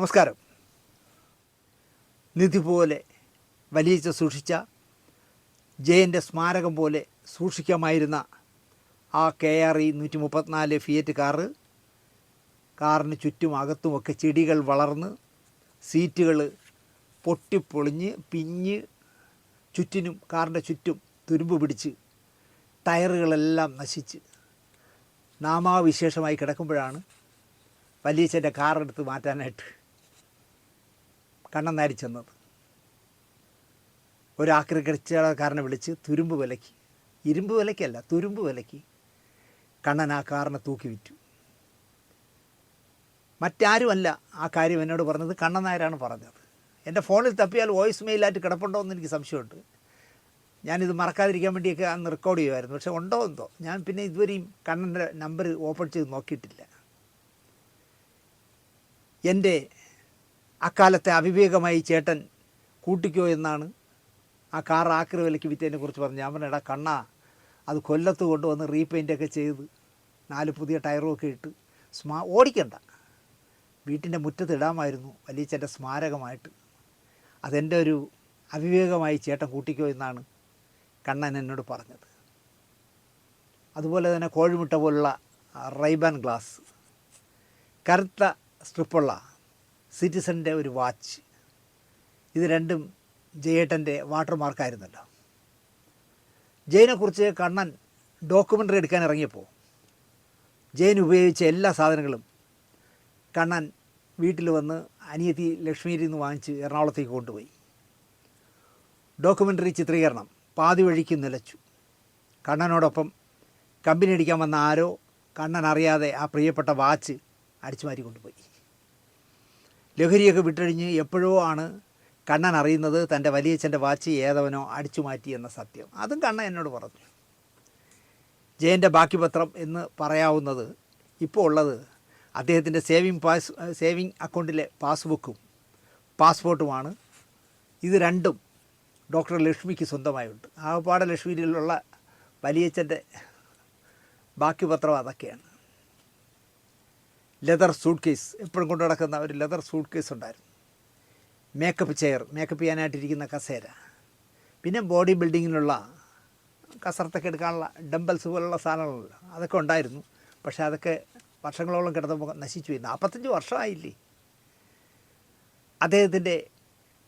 നമസ്കാരം. നിധി പോലെ വലിയ സൂക്ഷിച്ച ജയന്റെ സ്മാരകം പോലെ സൂക്ഷിക്കാമായിരുന്ന ആ കെ ആർ ഇ നൂറ്റി മുപ്പത്തിനാല് ഫിയറ്റ് കാറ് കാറിന് ചുറ്റും അകത്തുമൊക്കെ ചെടികൾ വളർന്ന് സീറ്റുകൾ പൊട്ടിപ്പൊളിഞ്ഞ് പിഞ്ഞ് ചുറ്റിനും കാറിന്റെ ചുറ്റും തുരുമ്പ് പിടിച്ച് ടയറുകളെല്ലാം നശിച്ച് നാമാവിശേഷമായി കിടക്കുമ്പോഴാണ് വലിയച്ഛന്റെ കാറെടുത്ത് മാറ്റാനായിട്ട് കണ്ണനാരി ചെന്നത്. ഒരു വിളിച്ച് തുരുമ്പ് വിലക്കി. ഇരുമ്പ് വിലക്കല്ല തുരുമ്പ് വിലക്കി. കണ്ണൻ ആ കാറിനെ തൂക്കി വിറ്റു. മറ്റാരുമല്ല ആ കാര്യം എന്നോട് പറഞ്ഞത് കണ്ണൻ നായരാണ് പറഞ്ഞത്. എന്റെ ഫോണിൽ തപ്പിയാൽ വോയിസ് മെയിലായിട്ട് കിടപ്പുണ്ടോ എന്ന് എനിക്ക് സംശയമുണ്ട്. ഞാനിത് മറക്കാതിരിക്കാൻ വേണ്ടിയൊക്കെ അന്ന് റെക്കോർഡ് ചെയ്യുമായിരുന്നു. പക്ഷേ ഉണ്ടോ എന്തോ? ഞാൻ പിന്നെ ഇതുവരെയും കണ്ണന്റെ നമ്പർ ഓപ്പൺ ചെയ്ത് നോക്കിയിട്ടില്ല. എന്റെ അക്കാലത്തെ അവിവേകമായി ചേട്ടൻ കൂട്ടിക്കോ എന്നാണ് ആ കാർ ആക്രി വിലയ്ക്ക് വിറ്റതിനെ കുറിച്ച് പറഞ്ഞു ഞാൻ പറഞ്ഞ കണ്ണാ അത് കൊല്ലത്ത് കൊണ്ടുവന്ന് റീപെയിന്റൊക്കെ ചെയ്ത് നാല് പുതിയ ടയറും ഒക്കെ ഇട്ട് സ്മാ ഓടിക്കണ്ട. വീട്ടിന്റെ മുറ്റത്ത് ഇടാമായിരുന്നു വലിയച്ഛന്റെ സ്മാരകമായിട്ട്. അതെന്റെ ഒരു അവിവേകമായി ചേട്ടൻ കൂട്ടിക്കോ എന്നാണ് കണ്ണൻ എന്നോട് പറഞ്ഞത്. അതുപോലെ തന്നെ കോഴിമുട്ട പോലുള്ള റൈബാൻ ഗ്ലാസ്. കറുത്ത സ്ട്രിപ്പുള്ള സിറ്റിസന്റെ ഒരു വാച്ച് ഇത് രണ്ടും ജയേട്ടന്റെ വാട്ടർ മാർക്കായിരുന്നല്ലോ ജയനെക്കുറിച്ച് കണ്ണൻ ഡോക്യുമെന്ററി എടുക്കാൻ ഇറങ്ങിയപ്പോൾ ജയൻ ഉപയോഗിച്ച എല്ലാ സാധനങ്ങളും കണ്ണൻ വീട്ടിൽ വന്ന് അനിയത്തി ലക്ഷ്മിയിൽ നിന്ന് വാങ്ങിച്ച് എറണാകുളത്തേക്ക് കൊണ്ടുപോയി. ഡോക്യുമെന്ററി ചിത്രീകരണം പാതി വഴിക്ക് നിലച്ചു. കണ്ണനോടൊപ്പം കമ്പനി അടിക്കാൻ വന്ന ആരോ കണ്ണൻ അറിയാതെ ആ പ്രിയപ്പെട്ട വാച്ച് അടിച്ചു മാറ്റി കൊണ്ടുപോയി. ലഹരിയൊക്കെ വിട്ടഴിഞ്ഞ് എപ്പോഴോ ആണ് കണ്ണൻ അറിയുന്നത് തന്റെ വലിയച്ഛന്റെ വാച്ച് ഏതവനോ അടിച്ചു മാറ്റി എന്ന സത്യം. അതും കണ്ണൻ എന്നോട് പറഞ്ഞു. ജയന്റെ ബാക്കി പത്രം എന്ന് പറയാവുന്നത് ഇപ്പോൾ ഉള്ളത് അദ്ദേഹത്തിന്റെ സേവിങ് പാസ് സേവിങ് അക്കൗണ്ടിലെ പാസ്ബുക്കും പാസ്പോർട്ടുമാണ്. ഇത് രണ്ടും ഡോക്ടർ ലക്ഷ്മിക്ക് സ്വന്തമായുണ്ട്. ആകപ്പാടെ ലക്ഷ്മിയിലുള്ള വലിയച്ഛന്റെ ബാക്കി പത്രം അതൊക്കെയാണ്. ലെതർ സൂട്ട് കേസ് എപ്പോഴും കൊണ്ടു നടക്കുന്ന ഒരു ലെതർ സൂട്ട് കേസ് ഉണ്ടായിരുന്നു. മേക്കപ്പ് ചെയർ മേക്കപ്പ് ചെയ്യാനായിട്ടിരിക്കുന്ന കസേര. പിന്നെ ബോഡി ബിൽഡിങ്ങിനുള്ള കസർത്തൊക്കെ എടുക്കാനുള്ള ഡംബൽസ് പോലുള്ള സാധനങ്ങളല്ലോ അതൊക്കെ ഉണ്ടായിരുന്നു. പക്ഷേ അതൊക്കെ വർഷങ്ങളോളം കിടന്നപ്പോൾ നശിച്ചു പോയി. നാൽപ്പത്തഞ്ച് വർഷമായില്ലേ? അദ്ദേഹത്തിന്റെ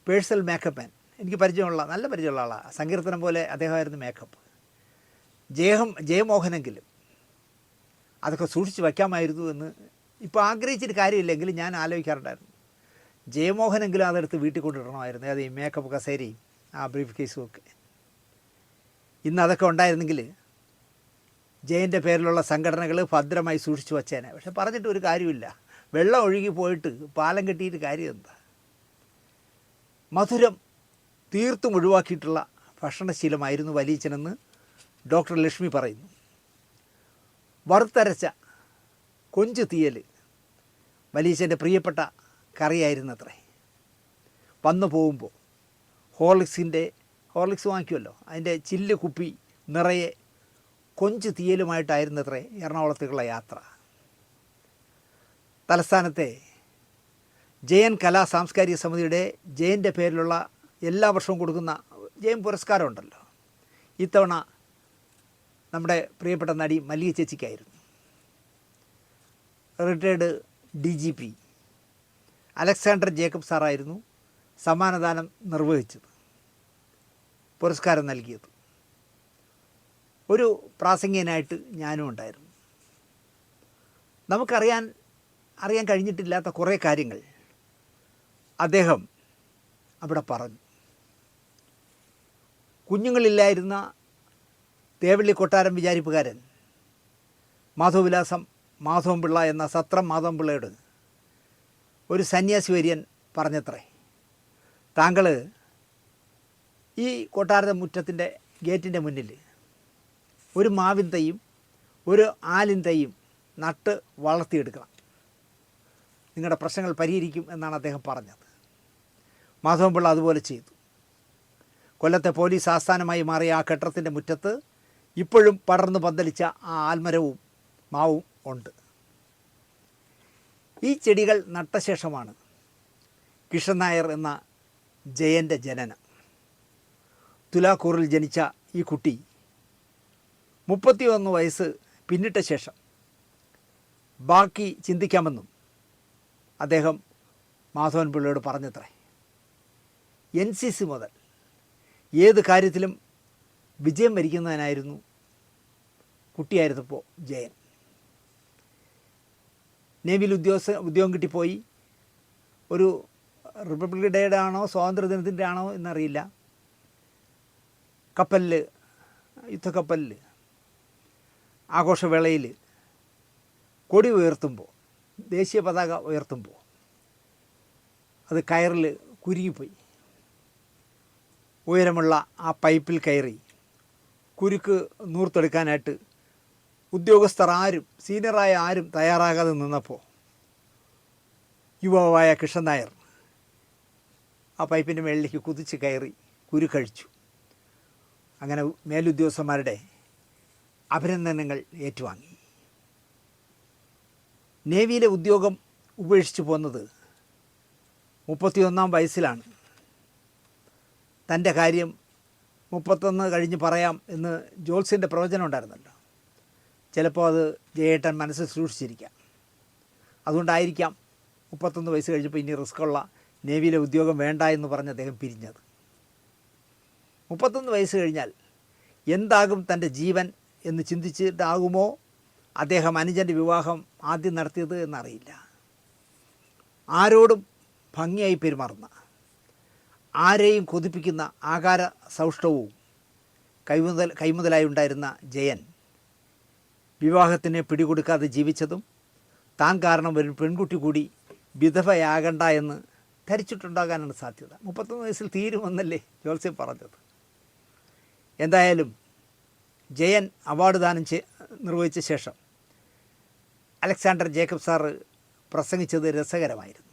പേഴ്സണൽ മേക്കപ്പ് മാൻ എനിക്ക് പരിചയമുള്ള നല്ല പരിചയമുള്ള ആളാണ് സങ്കീർത്തനം പോലെ അദ്ദേഹമായിരുന്നു മേക്കപ്പ് ജയഹം ജയമോഹനെങ്കിലും അതൊക്കെ സൂക്ഷിച്ച് വയ്ക്കാമായിരുന്നു എന്ന് ഇപ്പോൾ ആഗ്രഹിച്ചിട്ട് കാര്യമില്ലെങ്കിൽ ഞാൻ ആലോചിക്കാറുണ്ടായിരുന്നു. ജയമോഹനെങ്കിലും അതെടുത്ത് വീട്ടിൽ കൊണ്ടിടണമായിരുന്നു അത് ഈ മേക്കപ്പ് കസേരയും ആ ബ്രീഫ് കേസും ഒക്കെ. ഇന്ന് അതൊക്കെ ഉണ്ടായിരുന്നെങ്കിൽ ജയന്റെ പേരിലുള്ള സംഘടനകൾ ഭദ്രമായി സൂക്ഷിച്ചു വച്ചേനെ. പക്ഷെ പറഞ്ഞിട്ട് ഒരു കാര്യമില്ല. വെള്ളം ഒഴുകി പോയിട്ട് പാലം കെട്ടിയിട്ട് കാര്യം എന്താ മധുരം തീർത്തും ഒഴിവാക്കിയിട്ടുള്ള ഭക്ഷണശീലമായിരുന്നു വലിയച്ചനെന്ന് ഡോക്ടർ ലക്ഷ്മി പറയുന്നു. വറുത്തരച്ച കൊഞ്ച് തീയൽ വലിയച്ഛന്റെ പ്രിയപ്പെട്ട കറിയായിരുന്നത്രേ. വന്നു പോകുമ്പോൾ ഹോർലിക്സിന്റെ ഹോർലിക്സ് വാങ്ങിക്കുമല്ലോ അതിന്റെ ചില്ല് കുപ്പി നിറയെ കൊഞ്ച് തീയലുമായിട്ടായിരുന്നത്രേ എറണാകുളത്തേക്കുള്ള യാത്ര. തലസ്ഥാനത്തെ ജയൻ കലാ സാംസ്കാരിക സമിതിയുടെ ജയന്റെ പേരിലുള്ള എല്ലാ വർഷവും കൊടുക്കുന്ന ജയൻ പുരസ്കാരം ഉണ്ടല്ലോ ഇത്തവണ നമ്മുടെ പ്രിയപ്പെട്ട നടി Mallika ചേച്ചിക്കായിരുന്നു. Retired D G P Alexander Jacob സാറായിരുന്നു സമ്മാനദാനം നിർവഹിച്ചത് പുരസ്കാരം നൽകിയത്. ഒരു പ്രാസംഗികനായിട്ട് ഞാനും ഉണ്ടായിരുന്നു. നമുക്കറിയാൻ അറിയാൻ കഴിഞ്ഞിട്ടില്ലാത്ത കുറേ കാര്യങ്ങൾ അദ്ദേഹം അവിടെ പറഞ്ഞു. കുഞ്ഞുങ്ങളില്ലായിരുന്ന തേവള്ളി കൊട്ടാരം വിചാരിപ്പുകാരൻ മാധവവിലാസം മാധവൻപിള്ള എന്ന സത്രം മാധവൻപിള്ളയോട് ഒരു സന്യാസി വര്യൻ പറഞ്ഞത്രേ. താങ്കൾ ഈ കൊട്ടാരത്തെ മുറ്റത്തിന്റെ ഗേറ്റിന്റെ മുന്നിൽ ഒരു മാവിൻ തൈയും ഒരു ആലിൻ തൈയും നട്ട് വളർത്തിയെടുക്കണം. നിങ്ങളുടെ പ്രശ്നങ്ങൾ പരിഹരിക്കും എന്നാണ് അദ്ദേഹം പറഞ്ഞത്. മാധവൻപിള്ള അതുപോലെ ചെയ്തു. കൊല്ലത്തെ പോലീസ് ആസ്ഥാനമായി മാറിയ ആ കെട്ടിടത്തിന്റെ മുറ്റത്ത് ഇപ്പോഴും പടർന്നു പന്തലിച്ച ആ ആൽമരവും മാവും ഉണ്ട്. ഈ ചെടികൾ നട്ട ശേഷമാണ് കിഷൻ നായർ എന്ന ജയന്റെ ജനനം. തുലാക്കൂറിൽ ജനിച്ച ഈ കുട്ടി മുപ്പത്തിയൊന്ന് വയസ്സ് പിന്നിട്ട ശേഷം ബാക്കി ചിന്തിക്കാമെന്നും അദ്ദേഹം മാധവൻ പിള്ളയോട് പറഞ്ഞത്രേ എൻ സി സി മുതൽ ഏത് കാര്യത്തിലും വിജയം വരിക്കുന്നതിനായിരുന്നു കുട്ടിയായിരുന്നപ്പോൾ ജയൻ. നേവിയിൽ ഉദ്യോഗസ്ഥ ഉദ്യോഗം കിട്ടിപ്പോയി. ഒരു റിപ്പബ്ലിക് ഡേയുടെ ആണോ സ്വാതന്ത്ര്യദിനത്തിന്റെ ആണോ എന്നറിയില്ല. കപ്പലിൽ യുദ്ധക്കപ്പലിൽ ആഘോഷവേളയിൽ കൊടി ഉയർത്തുമ്പോൾ ദേശീയ പതാക ഉയർത്തുമ്പോൾ അത് കയറിൽ കുരുങ്ങിപ്പോയി. ഉയരമുള്ള ആ പൈപ്പിൽ കയറി കുരുക്ക് നൂർത്തെടുക്കാനായിട്ട് ഉദ്യോഗസ്ഥർ ആരും സീനിയറായ ആരും തയ്യാറാകാതെ നിന്നപ്പോൾ യുവാവായ കൃഷ്ണൻ നായർ ആ പൈപ്പിന്റെ മേളിലേക്ക് കുതിച്ച് കയറി കുരു കഴിച്ചു. അങ്ങനെ മേലുദ്യോഗസ്ഥന്മാരുടെ അഭിനന്ദനങ്ങൾ ഏറ്റുവാങ്ങി. നേവിയിലെ ഉദ്യോഗം ഉപേക്ഷിച്ചു പോന്നത് മുപ്പത്തിയൊന്നാം വയസ്സിലാണ്. തന്റെ കാര്യം മുപ്പത്തൊന്ന് കഴിഞ്ഞ് പറയാം എന്ന് ജോത്സ്യന്റെ പ്രവചനം ഉണ്ടായിരുന്നല്ലോ. ചിലപ്പോൾ അത് ജയേട്ടൻ മനസ്സിൽ സൂക്ഷിച്ചിരിക്കാം. അതുകൊണ്ടായിരിക്കാം മുപ്പത്തൊന്ന് വയസ്സ് കഴിഞ്ഞപ്പോൾ ഇനി റിസ്ക്കുള്ള നേവിയിലെ ഉദ്യോഗം വേണ്ട എന്ന് പറഞ്ഞ് അദ്ദേഹം പിരിഞ്ഞത്. മുപ്പത്തൊന്ന് വയസ്സ് കഴിഞ്ഞാൽ എന്താകും തന്റെ ജീവൻ എന്ന് ചിന്തിച്ചിട്ടാകുമോ അദ്ദേഹം അനുജന്റെ വിവാഹം ആദ്യം നടത്തിയത് എന്നറിയില്ല. ആരോടും ഭംഗിയായി പെരുമാറുന്ന ആരെയും കൊതിപ്പിക്കുന്ന ആകാര സൗഷ്ടവും കൈമുതൽ കൈമുതലായി ഉണ്ടായിരുന്ന ജയൻ വിവാഹത്തിന് പിടികൊടുക്കാതെ ജീവിച്ചതും താൻ കാരണം ഒരു പെൺകുട്ടി കൂടി വിധവയാകണ്ട എന്ന് ധരിച്ചിട്ടുണ്ടാകാനാണ് സാധ്യത. മുപ്പത്തൊന്ന് വയസ്സിൽ തീരുമെന്നല്ലേ ജോത്സ്യം പറഞ്ഞത്. എന്തായാലും ജയൻ അവാർഡ് ദാനം നിർവഹിച്ച ശേഷം അലക്സാണ്ടർ ജേക്കബ് സാറ് പ്രസംഗിച്ചത് രസകരമായിരുന്നു.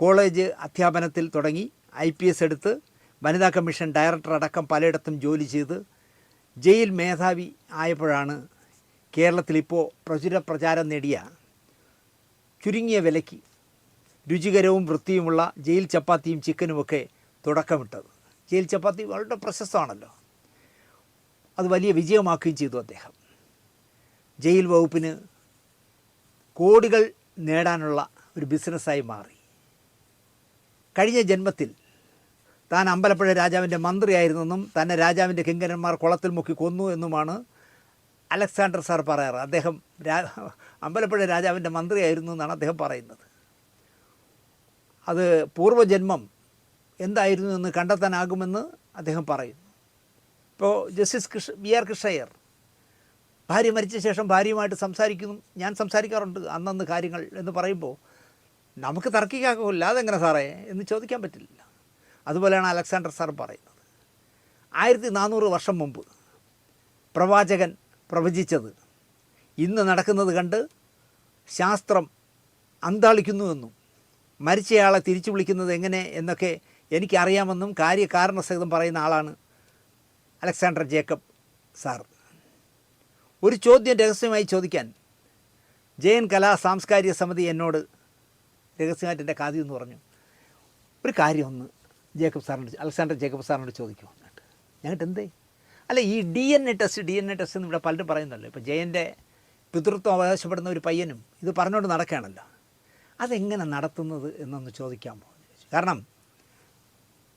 കോളേജ് അധ്യാപനത്തിൽ തുടങ്ങി ഐ പി എസ് എടുത്ത് വനിതാ കമ്മീഷൻ ഡയറക്ടർ അടക്കം പലയിടത്തും ജോലി ചെയ്ത് ജയിൽ മേധാവി ആയപ്പോഴാണ് കേരളത്തിലിപ്പോൾ പ്രചുര പ്രചാരം നേടിയ ചുരുങ്ങിയ വിലയ്ക്ക് രുചികരവും വൃത്തിയുമുള്ള ജയിൽ ചപ്പാത്തിയും ചിക്കനുമൊക്കെ തുടക്കമിട്ടത്. ജയിൽ ചപ്പാത്തി വളരെ പ്രശസ്തമാണല്ലോ. അത് വലിയ വിജയമാക്കുകയും ചെയ്തു അദ്ദേഹം. ജയിൽ വകുപ്പിന് കോടികൾ നേടാനുള്ള ഒരു ബിസിനസ്സായി മാറി. കഴിഞ്ഞ ജന്മത്തിൽ താൻ അമ്പലപ്പുഴ രാജാവിന്റെ മന്ത്രിയായിരുന്നെന്നും തന്നെ രാജാവിന്റെ കിങ്കരന്മാർ കുളത്തിൽ മുക്കി കൊന്നു എന്നുമാണ് അലക്സാണ്ടർ സാർ പറയാറ്. അദ്ദേഹം രാ അമ്പലപ്പുഴ രാജാവിന്റെ മന്ത്രിയായിരുന്നു എന്നാണ് അദ്ദേഹം പറയുന്നത്. അത് പൂർവജന്മം എന്തായിരുന്നു എന്ന് കണ്ടെത്താനാകുമെന്ന് അദ്ദേഹം പറയുന്നു. ഇപ്പോൾ justice Krish V R Krishna Iyer ഭാര്യ മരിച്ച ശേഷം ഭാര്യയുമായിട്ട് സംസാരിക്കുന്നു. ഞാൻ സംസാരിക്കാറുണ്ട് അന്നന്ന് കാര്യങ്ങൾ എന്ന് പറയുമ്പോൾ നമുക്ക് തർക്കിക്കാക്കില്ല അതെങ്ങനെ സാറേ എന്ന് ചോദിക്കാൻ പറ്റില്ല. അതുപോലെയാണ് അലക്സാണ്ടർ സാർ പറയുന്നത്. ആയിരത്തി നാനൂറ് വർഷം മുമ്പ് പ്രവാചകൻ പ്രവചിച്ചത്. ഇന്ന് നടക്കുന്നത് കണ്ട് ശാസ്ത്രം അന്താളിക്കുന്നുവെന്നും മരിച്ചയാളെ തിരിച്ചു വിളിക്കുന്നത് എങ്ങനെ എന്നൊക്കെ എനിക്കറിയാമെന്നും കാര്യകാരണസഹിതം പറയുന്ന ആളാണ് അലക്സാണ്ടർ ജേക്കബ് സാർ. ഒരു ചോദ്യം രഹസ്യമായി ചോദിക്കാൻ ജയൻ കലാ സാംസ്കാരിക സമിതി എന്നോട് രഹസ്യമായിട്ട് എന്റെ കാതി എന്ന് പറഞ്ഞു. ഒരു കാര്യം ഒന്ന് ജേക്കബ് സാറിനോട് അലക്സാണ്ടർ ജേക്കബ് സാറിനോട് ചോദിക്കുമോ എന്നിട്ട് ഞങ്ങൾക്ക് എന്തേ അല്ല ഈ D N A test D N A test എന്ന് ഇവിടെ പലരും പറയുന്നല്ലോ ഇപ്പോൾ ജയന്റെ പിതൃത്വം അവകാശപ്പെടുന്ന ഒരു പയ്യനും ഇത് പറഞ്ഞുകൊണ്ട് നടക്കുകയാണല്ലോ. അതെങ്ങനെ നടത്തുന്നത് എന്നൊന്ന് ചോദിക്കാൻ എന്ന് കാരണം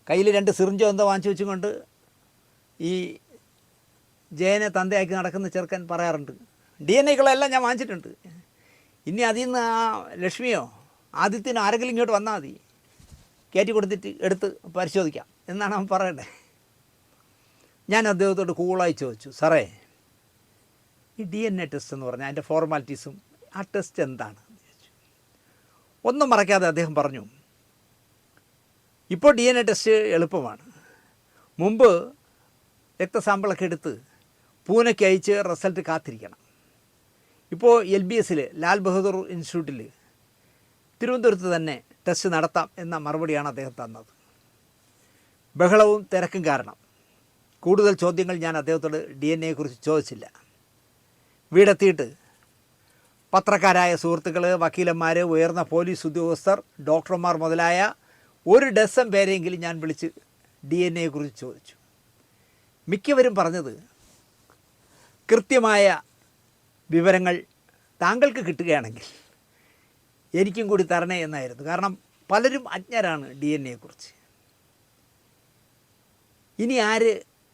കയ്യിൽ രണ്ട് സിറിഞ്ചോ എന്തോ വാങ്ങിച്ചു വെച്ചുകൊണ്ട് ഈ ജയനെ തന്തയാക്കി നടക്കുന്ന ചെറുക്കൻ പറയാറുണ്ട് ഡി എൻ എല്ലാം ഞാൻ വാങ്ങിച്ചിട്ടുണ്ട്. ഇനി അതിൽ നിന്ന് ആ ലക്ഷ്മിയോ ആദിത്യനോ ആരെങ്കിലും ഇങ്ങോട്ട് വന്നാൽ മതി. കയറ്റി കൊടുത്തിട്ട് എടുത്ത് പരിശോധിക്കാം. എന്നാണ് അവൻ പറയണ്ടേ ഞാൻ അദ്ദേഹത്തോട് കൂളായി ചോദിച്ചു സാറേ ഈ ഡി എൻ എ ടെസ്റ്റ് എന്ന് പറഞ്ഞാൽ അതിന്റെ ഫോർമാലിറ്റീസും ആ ടെസ്റ്റ് എന്താണ്? ഒന്നും മറക്കാതെ അദ്ദേഹം പറഞ്ഞു ഇപ്പോൾ ഡി എൻ എ ടെസ്റ്റ് എളുപ്പമാണ്. മുമ്പ് രക്തസാമ്പിളൊക്കെ എടുത്ത് പൂനെക്ക് അയച്ച് റിസൾട്ട് കാത്തിരിക്കണം. ഇപ്പോൾ എൽ ബി എസിൽ ലാൽ ബഹദൂർ ഇൻസ്റ്റിറ്റ്യൂട്ടിൽ തിരുവനന്തപുരത്ത് തന്നെ ടെസ്റ്റ് നടത്താം എന്ന മറുപടിയാണ് അദ്ദേഹം തന്നത്. ബഹളവും തിരക്കും കാരണം കൂടുതൽ ചോദ്യങ്ങൾ ഞാൻ അദ്ദേഹത്തോട് ഡി എൻ എയെക്കുറിച്ച് ചോദിച്ചില്ല. വീടെത്തിയിട്ട് പത്രക്കാരായ സുഹൃത്തുക്കൾ വക്കീലന്മാർ ഉയർന്ന പോലീസ് ഉദ്യോഗസ്ഥർ ഡോക്ടർമാർ മുതലായ ഒരു ഡസൻ പേരെങ്കിലും ഞാൻ വിളിച്ച് ഡി എൻ എയെക്കുറിച്ച് ചോദിച്ചു. മിക്കവരും പറഞ്ഞത് കൃത്യമായ വിവരങ്ങൾ താങ്കൾക്ക് കിട്ടുകയാണെങ്കിൽ എനിക്കും കൂടി തരണേ എന്നായിരുന്നു. കാരണം പലരും അജ്ഞരാണ് ഡി എൻ എയെക്കുറിച്ച് ഇനി ആര്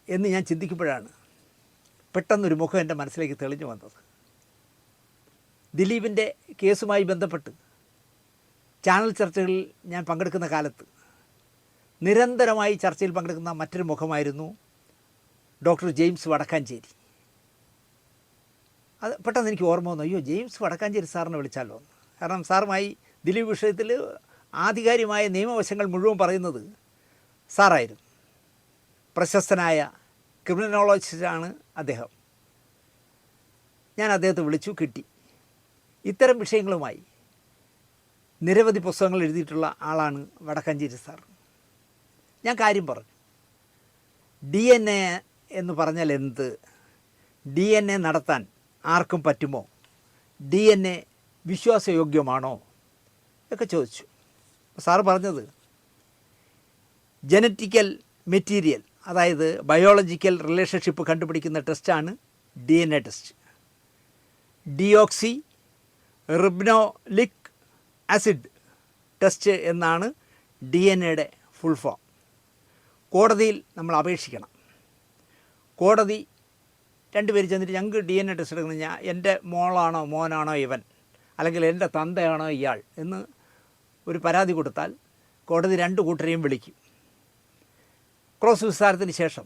എന്ന് ഞാൻ ചിന്തിക്കുമ്പോഴാണ് പെട്ടെന്നൊരു മുഖം എന്റെ മനസ്സിലേക്ക് തെളിഞ്ഞു വന്നത്. ദിലീപിന്റെ കേസുമായി ബന്ധപ്പെട്ട് ചാനൽ ചർച്ചകളിൽ ഞാൻ പങ്കെടുക്കുന്ന കാലത്ത് നിരന്തരമായി ചർച്ചയിൽ പങ്കെടുക്കുന്ന മറ്റൊരു മുഖമായിരുന്നു ഡോക്ടർ ജെയിംസ് വടക്കാഞ്ചേരി. അത് പെട്ടെന്ന് എനിക്ക് ഓർമ്മ വന്നു. അയ്യോ ജെയിംസ് വടക്കാഞ്ചേരി സാറിനെ വിളിച്ചാലോ? കാരണം സാറുമായി ദിലീപ് വിഷയത്തിൽ ആധികാരികമായ നിയമവശങ്ങൾ മുഴുവൻ പറയുന്നത് സാറായിരുന്നു. പ്രശസ്തനായ ക്രിമിനോളജിസ്റ്റാണ് അദ്ദേഹം. ഞാൻ അദ്ദേഹത്തെ വിളിച്ചു കിട്ടി. ഇത്തരം വിഷയങ്ങളുമായി നിരവധി പുസ്തകങ്ങൾ എഴുതിയിട്ടുള്ള ആളാണ് വടക്കഞ്ചേരി സാർ. ഞാൻ കാര്യം പറഞ്ഞു. ഡി എൻ എ എന്ന് പറഞ്ഞാൽ എന്ത്? ഡി എൻ എ നടത്താൻ ആർക്കും പറ്റുമോ? ഡി എൻ എ വിശ്വാസയോഗ്യമാണോ? ഒക്കെ ചോദിച്ചു. സാറ് പറഞ്ഞത് ജനറ്റിക്കൽ മെറ്റീരിയൽ അതായത് ബയോളജിക്കൽ റിലേഷൻഷിപ്പ് കണ്ടുപിടിക്കുന്ന ടെസ്റ്റാണ് D N A test. Deoxyribonucleic acid test എന്നാണ് ഡി എൻ എയുടെ ഫുൾ ഫോം കോടതിയിൽ നമ്മൾ അപേക്ഷിക്കണം. കോടതി രണ്ടുപേര് ചെന്നിട്ട് ഞങ്ങൾക്ക് ഡി എൻ എ ടെസ്റ്റ് എടുക്കുന്ന ഞാൻ എന്റെ മോളാണോ മോനാണോ ഇവൻ അല്ലെങ്കിൽ എന്റെ തന്തയാണോ ഇയാൾ എന്ന് ഒരു പരാതി കൊടുത്താൽ കോടതി രണ്ട് കൂട്ടരെയും വിളിക്കും. ക്രോസ് വിസ്താരത്തിന് ശേഷം.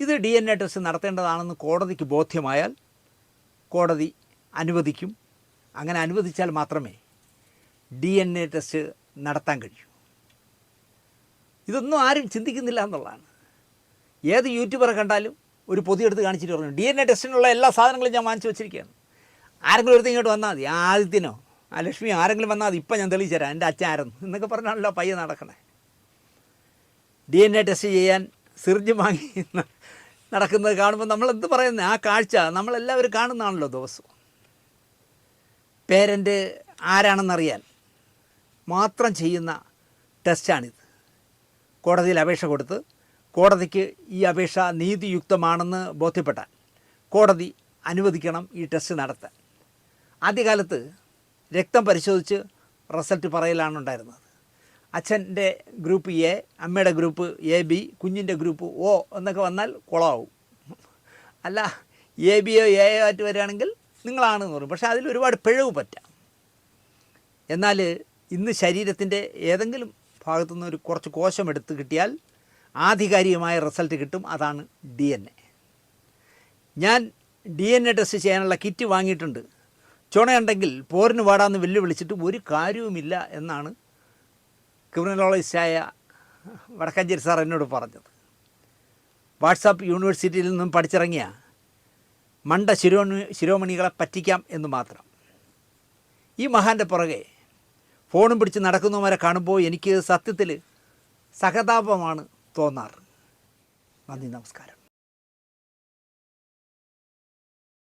ഇത് ഡി എൻ എ ടെസ്റ്റ് നടത്തേണ്ടതാണെന്ന് കോടതിക്ക് ബോധ്യമായാൽ കോടതി അനുവദിക്കും. അങ്ങനെ അനുവദിച്ചാൽ മാത്രമേ ഡി എൻ എ ടെസ്റ്റ് നടത്താൻ കഴിയൂ. ഇതൊന്നും ആരും ചിന്തിക്കുന്നില്ല എന്നുള്ളതാണ്. ഏത് യൂട്യൂബറെ കണ്ടാലും ഒരു പൊതി എടുത്ത് കാണിച്ചിട്ട് പറഞ്ഞു ഡി എൻ എ ടെസ്റ്റിനുള്ള എല്ലാ സാധനങ്ങളും ഞാൻ വാങ്ങിച്ചു വെച്ചിരിക്കുകയാണ്. ആരെങ്കിലും ഒരു ഇങ്ങോട്ട് വന്നാൽ മതി. ആദിത്യനോ ആ ലക്ഷ്മി ആരെങ്കിലും വന്നാൽ മതി. ഇപ്പം ഞാൻ തെളിയിച്ചു തരാം. എന്റെ അച്ഛൻ ആരെന്ന്. എന്നൊക്കെ പറഞ്ഞാണല്ലോ പയ്യെ നടക്കണേ. ഡി എൻ എ ടെസ്റ്റ് ചെയ്യാൻ സിറിഞ്ച് വാങ്ങി നടക്കുന്നത് കാണുമ്പോൾ നമ്മൾ എന്ത് പറയുന്നത് ആ കാഴ്ച നമ്മളെല്ലാവരും കാണുന്നതാണല്ലോ ദിവസവും പേരന്റ് ആരാണെന്നറിയാൻ മാത്രം ചെയ്യുന്ന ടെസ്റ്റാണിത് കോടതിയിൽ അപേക്ഷ കൊടുത്ത് കോടതിക്ക് ഈ അപേക്ഷ നീതിയുക്തമാണെന്ന് ബോധ്യപ്പെട്ടാൽ കോടതി അനുവദിക്കണം ഈ ടെസ്റ്റ് നടത്താൻ. ആദ്യകാലത്ത് രക്തം പരിശോധിച്ച് റിസൾട്ട് പറയലാണ് ഉണ്ടായിരുന്നത്. അച്ഛന്റെ ഗ്രൂപ്പ് എ അമ്മയുടെ ഗ്രൂപ്പ് എ ബി കുഞ്ഞിന്റെ ഗ്രൂപ്പ് ഒ എന്നൊക്കെ വന്നാൽ കുളമാവും അല്ല എ ബിയോ എ ആയിട്ട് വരികയാണെങ്കിൽ നിങ്ങളാണെന്ന് പറയും. പക്ഷേ അതിൽ ഒരുപാട് പിഴവ് പറ്റാം. എന്നാൽ ഇന്ന് ശരീരത്തിന്റെ ഏതെങ്കിലും ഭാഗത്തുനിന്ന് ഒരു കുറച്ച് കോശം എടുത്ത് കിട്ടിയാൽ ആധികാരികമായ റിസൾട്ട് കിട്ടും. അതാണ് ഡി എൻ എ. ഞാൻ ഡി എൻ എ ടെസ്റ്റ് ചെയ്യാനുള്ള കിറ്റ് വാങ്ങിയിട്ടുണ്ട്. ചുണയുണ്ടെങ്കിൽ പോരിന് പാടാന്ന് വെല്ലുവിളിച്ചിട്ട് ഒരു കാര്യവുമില്ല എന്നാണ് ക്രിമിനലോളജിസ്റ്റായ വടക്കഞ്ചേരി സാർ എന്നോട് പറഞ്ഞത്. വാട്സാപ്പ് യൂണിവേഴ്സിറ്റിയിൽ നിന്നും പഠിച്ചിറങ്ങിയ മണ്ട ശിരോ ശിരോമണികളെ പറ്റിക്കാം എന്ന് മാത്രം. ഈ മഹാന്റെ പുറകെ ഫോണും പിടിച്ച് നടക്കുന്നവരെ കാണുമ്പോൾ എനിക്ക് സത്യത്തിൽ സഹതാപമാണ് തോന്നാറ്. നന്ദി നമസ്കാരം.